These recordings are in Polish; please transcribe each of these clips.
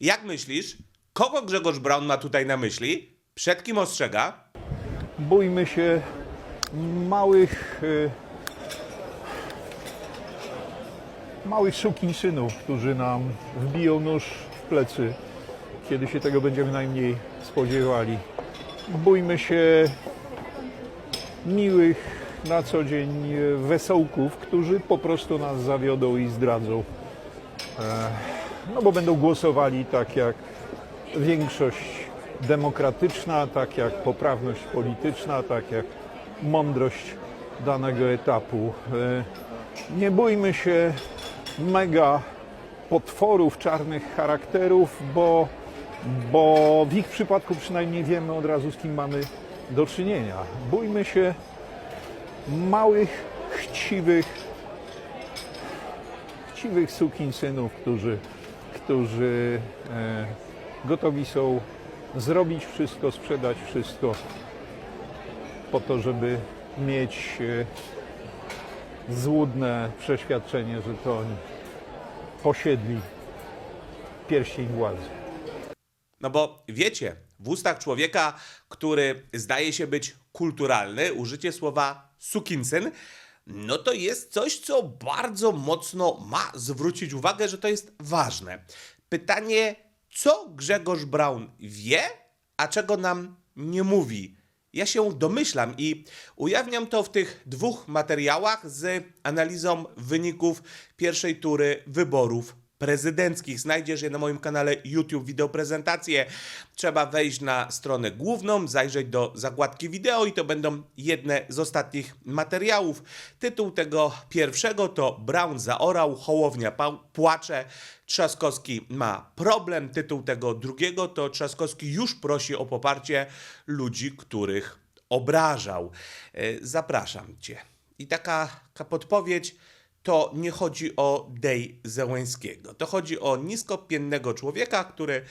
Jak myślisz, kogo Grzegorz Braun ma tutaj na myśli? Przed kim ostrzega? Bójmy się małych, y, małych sukinsynów, którzy nam wbiją nóż w plecy, kiedy się tego będziemy najmniej spodziewali. Bójmy się miłych na co dzień wesołków, którzy po prostu nas zawiodą i zdradzą. E, No bo będą głosowali tak jak większość demokratyczna, tak jak poprawność polityczna, tak jak mądrość danego etapu. E, Nie bójmy się mega potworów, czarnych charakterów, bo, bo w ich przypadku przynajmniej wiemy od razu, z kim mamy do czynienia. Bójmy się małych, chciwych, chciwych sukinsynów, którzy, którzy e, gotowi są zrobić wszystko, sprzedać wszystko po to, żeby mieć e, złudne przeświadczenie, że to oni posiedli pierścień władzy. No bo wiecie, w ustach człowieka, który zdaje się być kulturalny, użycie słowa sukinsyn, no to jest coś, co bardzo mocno ma zwrócić uwagę, że to jest ważne. Pytanie, co Grzegorz Braun wie, a czego nam nie mówi? Ja się domyślam i ujawniam to w tych dwóch materiałach z analizą wyników pierwszej tury wyborów prezydenckich. Znajdziesz je na moim kanale YouTube wideo prezentacje. Trzeba wejść na stronę główną, zajrzeć do zakładki wideo i to będą jedne z ostatnich materiałów. Tytuł tego pierwszego to Brown zaorał, Hołownia płacze, Trzaskowski ma problem. Tytuł tego drugiego to Trzaskowski już prosi o poparcie ludzi, których obrażał. E, Zapraszam Cię. I taka podpowiedź to nie chodzi o Dej Zełęskiego. To chodzi o niskopiennego człowieka, który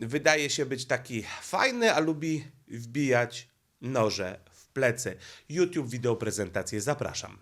wydaje się być taki fajny, a lubi wbijać noże w plecy. YouTube wideo prezentację zapraszam.